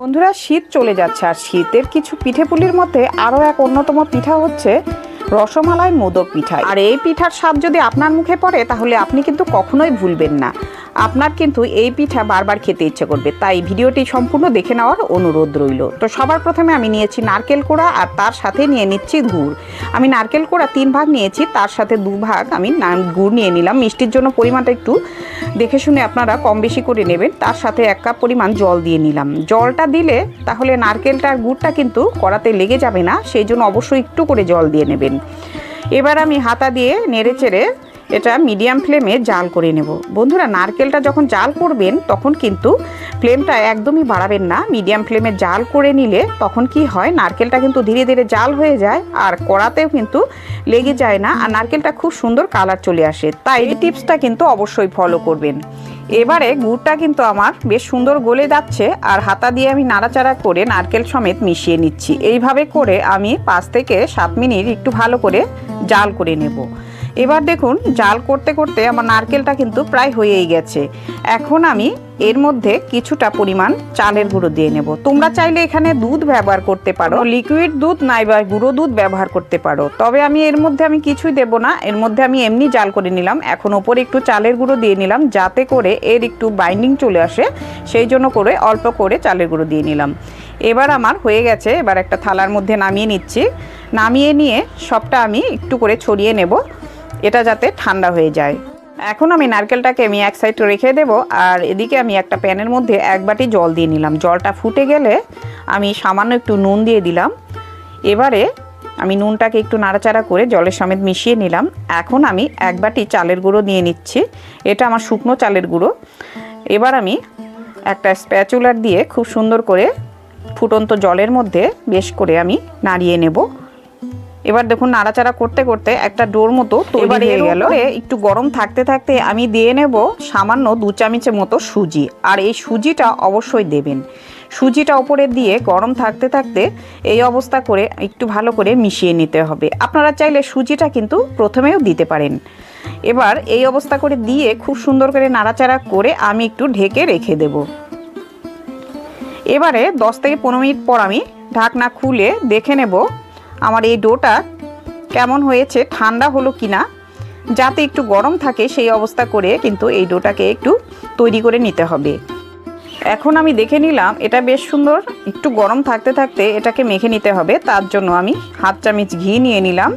বন্ধুরা শীত চলে যাচ্ছে আর শীতের কিছু পিঠে পুলির মধ্যে আরও এক অন্যতম পিঠা হচ্ছে রসমালাই মোদক পিঠা আর এই পিঠার স্বাদ যদি আপনার মুখে পড়ে, তাহলে আপনি কিন্তু কখনোই ভুলবেন না। আপনার কিন্তু এই পিঠা বারবার খেতে ইচ্ছে করবে। তাই ভিডিওটি সম্পূর্ণ দেখে নেওয়ার অনুরোধ রইল। তো সবার প্রথমে আমি নিয়েছি নারকেল কোড়া আর তার সাথে নিয়ে নিচ্ছি গুড়। আমি নারকেল কোড়া তিন ভাগ নিয়েছি, তার সাথে দু ভাগ আমি গুড় নিয়ে নিলাম। মিষ্টির জন্য পরিমাণটা একটু দেখে শুনে আপনারা কম বেশি করে নেবেন। তার সাথে এক কাপ পরিমাণ জল দিয়ে নিলাম। জলটা দিলে তাহলে নারকেলটা আর গুড়টা কিন্তু কড়াতে লেগে যাবে না। সেই জন্য অবশ্যই একটু করে জল দিয়ে নেবেন। এবার আমি হাতা দিয়ে নেড়ে চেড়ে এটা মিডিয়াম ফ্লেমে জাল করে নেব। বন্ধুরা, নারকেলটা যখন জাল করবেন, তখন কিন্তু ফ্লেমটা একদমই বাড়াবেন না। মিডিয়াম ফ্লেমে জাল করে নিলে তখন কি হয়, নারকেলটা কিন্তু ধীরে ধীরে জাল হয়ে যায় আর কড়াতেও কিন্তু লেগে যায় না। আর নারকেলটা খুব সুন্দর কালার চলে আসে। তাই এই টিপসটা কিন্তু অবশ্যই ফলো করবেন। এবারে গুড়টা কিন্তু আমার বেশ সুন্দর গলে যাচ্ছে আর হাতা দিয়ে আমি নাড়াচাড়া করে নারকেল সমেত মিশিয়ে নিচ্ছি। এইভাবে করে আমি পাঁচ থেকে সাত মিনিট একটু ভালো করে জাল করে নেব। এবার দেখুন, জাল করতে করতে আমার নারকেলটা কিন্তু প্রায় হয়েই গেছে। এখন আমি এর মধ্যে কিছুটা পরিমাণ চালের গুঁড়ো দিয়ে নেব। তোমরা চাইলে এখানে দুধ ব্যবহার করতে পারো। লিকুইড দুধ নাই বা গুঁড়ো দুধ ব্যবহার করতে পারো। তবে আমি এর মধ্যে আমি কিছুই দেব না। এর মধ্যে আমি এমনি জাল করে নিলাম। এখন ওপরে একটু চালের গুঁড়ো দিয়ে নিলাম, যাতে করে এর একটু বাইন্ডিং চলে আসে। সেই জন্য করে অল্প করে চালের গুঁড়ো দিয়ে নিলাম। এবার আমার হয়ে গেছে, এবার একটা থালার মধ্যে নামিয়ে নিচ্ছি। নামিয়ে নিয়ে সবটা আমি একটু করে ছড়িয়ে নেব। এটা যাতে ঠান্ডা হয়ে যায়। এখন আমি নারকেলটাকে আমি এক সাইড রেখে দেব, আর এদিকে আমি একটা প্যানের মধ্যে এক বাটি জল দিয়ে নিলাম। জলটা ফুটে গেলে আমি সামান্য একটু নুন দিয়ে দিলাম। এবারে আমি নুনটাকে একটু নাড়াচাড়া করে জলের সমেত মিশিয়ে নিলাম। এখন আমি এক বাটি চালের গুঁড়ো নিয়ে নিচ্ছি। এটা আমার শুকনো চালের গুঁড়ো। এবার আমি একটা স্প্যাচুলার দিয়ে খুব সুন্দর করে ফুটন্ত জলের মধ্যে বেশ করে আমি নাড়িয়ে নেব। এবার দেখুন নাড়াচাড়া করতে করতে একটা ডোর মতো তৈরি হয়ে গেল। একটু গরম থাকতে থাকতে আমি দিয়ে নেব সামান্য দু চামচের মতো সুজি। আর এই সুজিটা অবশ্যই দেবেন। সুজিটা ওপরে দিয়ে গরম থাকতে থাকতে এই অবস্থা করে একটু ভালো করে মিশিয়ে নিতে হবে। আপনারা চাইলে সুজিটা কিন্তু প্রথমেও দিতে পারেন। এবার এই অবস্থা করে দিয়ে খুব সুন্দর করে নাড়াচাড়া করে আমি একটু ঢেকে রেখে দেবো। এবারে দশ থেকে পনেরো মিনিট পর আমি ঢাকনা খুলে দেখে নেব আমার এই ডোটা কেমন হয়েছে, ঠান্ডা হলো কি না যাতে একটু গরম থাকে সেই অবস্থা করে কিন্তু এই ডোটাকে একটু তৈরি করে নিতে হবে। এখন আমি দেখে নিলাম, এটা বেশ সুন্দর, একটু গরম থাকতে থাকতে এটাকে মেখে নিতে হবে। তার জন্য আমি হাত চামচ ঘি নিয়ে নিলাম।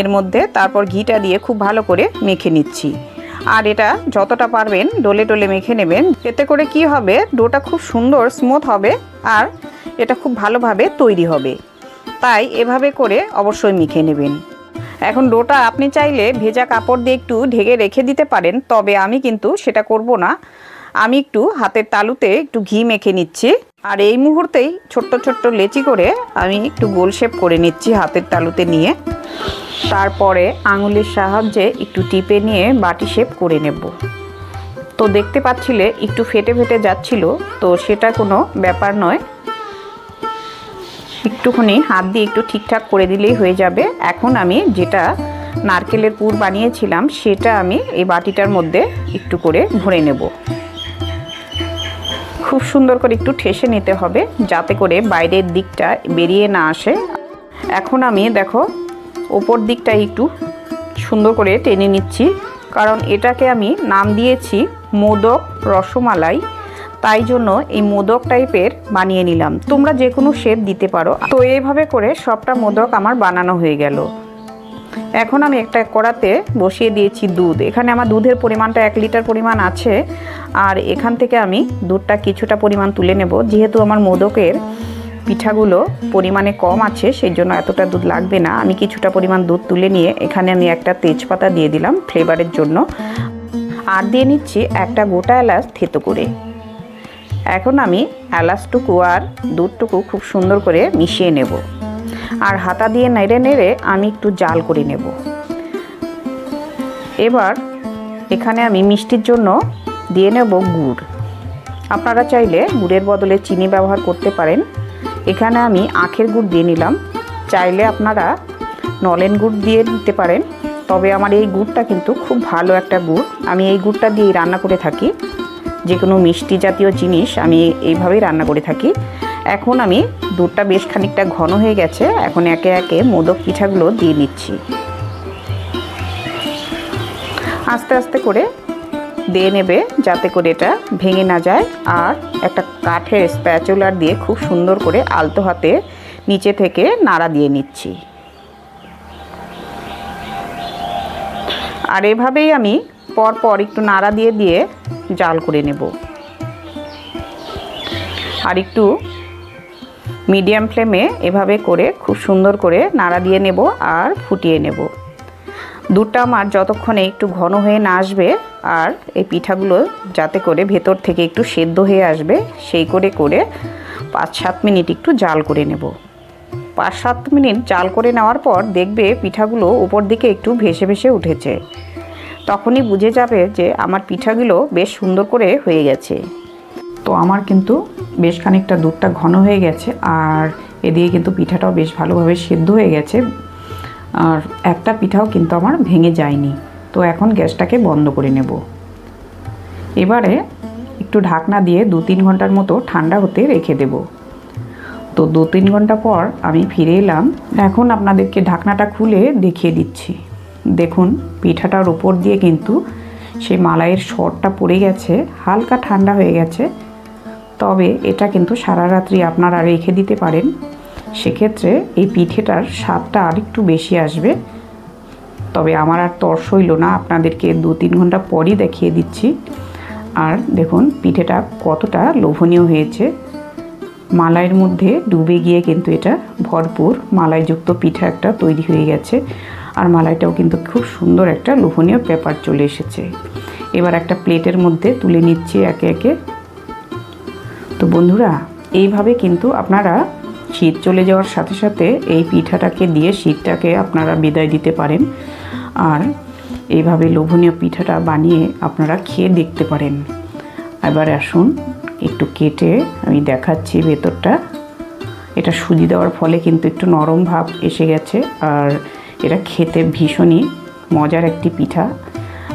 এর মধ্যে তারপর ঘিটা দিয়ে খুব ভালো করে মেখে নিচ্ছি। আর এটা যতটা পারবেন ডলে ডলে মেখে নেবেন। এতে করে কি হবে, ডোটা খুব সুন্দর স্মুথ হবে আর এটা খুব ভালোভাবে তৈরি হবে। তাই এভাবে করে অবশ্যই মেখে নেবেন। এখন ডোটা আপনি চাইলে ভেজা কাপড় দিয়ে একটু ঢেকে রেখে দিতে পারেন, তবে আমি কিন্তু সেটা করব না। আমি একটু হাতের তালুতে একটু ঘি মেখে নিচ্ছি, আর এই মুহূর্তেই ছোট্ট ছোট্ট লেচি করে আমি একটু গোল শেপ করে নিচ্ছি হাতের তালুতে নিয়ে। তারপরে আঙুলের সাহায্যে একটু টিপে নিয়ে বাটি শেপ করে নেব। তো দেখতে পাচ্ছিলে একটু ফেটে ফেটে যাচ্ছিল, তো সেটা কোনো ব্যাপার নয়। একটুখানি হাত দিয়ে একটু ঠিকঠাক করে দিলেই হয়ে যাবে। এখন আমি যেটা নারকেলের পুর বানিয়েছিলাম, সেটা আমি এই বাটিটার মধ্যে একটু করে ভরে নেব। খুব সুন্দর করে একটু ঠেসে নিতে হবে, যাতে করে বাইরের দিকটা বেরিয়ে না আসে। এখন আমি দেখো, ওপর দিকটা একটু সুন্দর করে টেনে নিচ্ছি, কারণ এটাকে আমি নাম দিয়েছি মোদক রসমালাই। তাই জন্য এই মোদক টাইপের বানিয়ে নিলাম। তোমরা যে কোনো শেপ দিতে পারো। তো এইভাবে করে সবটা মোদক আমার বানানো হয়ে গেল। এখন আমি একটা কড়াতে বসিয়ে দিয়েছি দুধ। এখানে আমার দুধের পরিমাণটা এক লিটার পরিমাণ আছে। আর এখান থেকে আমি দুধটা কিছুটা পরিমাণ তুলে নেব। যেহেতু আমার মোদকের পিঠাগুলো পরিমাণে কম আছে, সেই জন্য এতটা দুধ লাগবে না। আমি কিছুটা পরিমাণ দুধ তুলে নিয়ে এখানে আমি একটা তেজপাতা দিয়ে দিলাম ফ্লেভারের জন্য। আর দিয়ে নিচ্ছি একটা গোটা এলাচ থেতো করে। এখন আমি এলাচটুকু আর দুধটুকু খুব সুন্দর করে মিশিয়ে নেব। আর হাতা দিয়ে নেড়ে নেড়ে আমি একটু জাল করে নেব। এবার এখানে আমি মিষ্টির জন্য দিয়ে নেব গুড়। আপনারা চাইলে গুড়ের বদলে চিনি ব্যবহার করতে পারেন। এখানে আমি আখের গুড় দিয়ে নিলাম। চাইলে আপনারা নলেন গুড় দিয়ে দিতে পারেন। তবে আমার এই গুড়টা কিন্তু খুব ভালো একটা গুড়। আমি এই গুড়টা দিয়েই রান্না করে থাকি। যে কোনো মিষ্টি জাতীয় জিনিস আমি এইভাবেই রান্না করে থাকি। এখন আমি দুধটা বেশ খানিকটা ঘন হয়ে গেছে, এখন একে একে মোদক পিঠাগুলো দিয়ে নিচ্ছি। আস্তে আস্তে করে দিয়ে নেবে যাতে করে এটা ভেঙে না যায় আর একটা কাঠের স্প্যাচুলার দিয়ে খুব সুন্দর করে আলতো হাতে নিচে থেকে নাড়া দিয়ে নিচ্ছি। আর এভাবেই আমি পর পর একটু নাড়া দিয়ে দিয়ে জাল করে নেব। আর একটু মিডিয়াম ফ্লেমে এভাবে করে খুব সুন্দর করে নাড়া দিয়ে নেব আর ফুটিয়ে নেব। দুধটা আমার যতক্ষণে একটু ঘন হয়ে না আসবে আর এই পিঠাগুলো যাতে করে ভেতর থেকে একটু সেদ্ধ হয়ে আসবে, সেই করে করে পাঁচ সাত মিনিট একটু জাল করে নেব। পাঁচ সাত মিনিট জাল করে নেওয়ার পর দেখবে পিঠাগুলো উপর দিকে একটু ভেসে ভেসে উঠেছে। তখনই বুঝে যাবে যে আমার পিঠাগুলো বেশ সুন্দর করে হয়ে গেছে। তো আমার কিন্তু বেশ খানিকটা দুধটা ঘন হয়ে গেছে আর এদিকে কিন্তু পিঠাটাও বেশ ভালোভাবে সেদ্ধ হয়ে গেছে। আর একটা পিঠাও কিন্তু আমার ভেঙে যায়নি। তো এখন গ্যাসটাকে বন্ধ করে নেব। এবারে একটু ঢাকনা দিয়ে দু তিন ঘণ্টার মতো ঠান্ডা হতে রেখে দেব। তো দু তিন ঘণ্টা পর আমি ফিরে এলাম। এখন আপনাদেরকে ঢাকনাটা খুলে দেখিয়ে দিচ্ছি। দেখুন, পিঠাটার উপর দিয়ে কিন্তু সেই মালাইয়ের শরটা পড়ে গেছে, হালকা ঠান্ডা হয়ে গেছে। তবে এটা কিন্তু সারা রাত্রি আপনারা রেখে দিতে পারেন। সেক্ষেত্রে এই পিঠেটার স্বাদটা আরেকটু বেশি আসবে। তবে আমার আর তর্স হইল না, আপনাদেরকে দু তিন ঘণ্টা পরই দেখিয়ে দিচ্ছি। আর দেখুন, পিঠেটা কতটা লোভনীয় হয়েছে। মালাইয়ের মধ্যে ডুবে গিয়ে কিন্তু এটা ভরপুর মালাইযুক্ত পিঠা একটা তৈরি হয়ে গেছে। আর মালাইটাও কিন্তু খুব সুন্দর একটা লোভনীয় পেপার চলে এসেছে। এবার একটা প্লেটের মধ্যে তুলে নিচ্ছি একে একে। তো বন্ধুরা, এইভাবে কিন্তু আপনারা শীত চলে যাওয়ার সাথে সাথে এই পিঠাটাকে দিয়ে শীতটাকে আপনারা বিদায় দিতে পারেন। আর এইভাবে লোভনীয় পিঠাটা বানিয়ে আপনারা খেয়ে দেখতে পারেন। এবার আসুন, একটু কেটে আমি দেখাচ্ছি ভেতরটা। এটা সুজি দেওয়ার ফলে কিন্তু একটু নরম ভাব এসে গেছে। আর এটা খেতে ভীষণই মজার একটি পিঠা।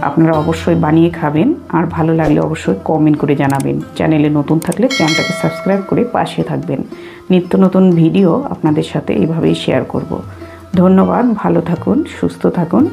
আপনারা অবশ্যই বানিয়ে খাবেন আর ভালো লাগলে অবশ্যই কমেন্ট করে জানাবেন। চ্যানেলে নতুন থাকলে চ্যানেলটাকে সাবস্ক্রাইব করে পাশে থাকবেন। নিত্য নতুন ভিডিও আপনাদের সাথে এইভাবেই শেয়ার করব। ধন্যবাদ, ভালো থাকুন, সুস্থ থাকুন।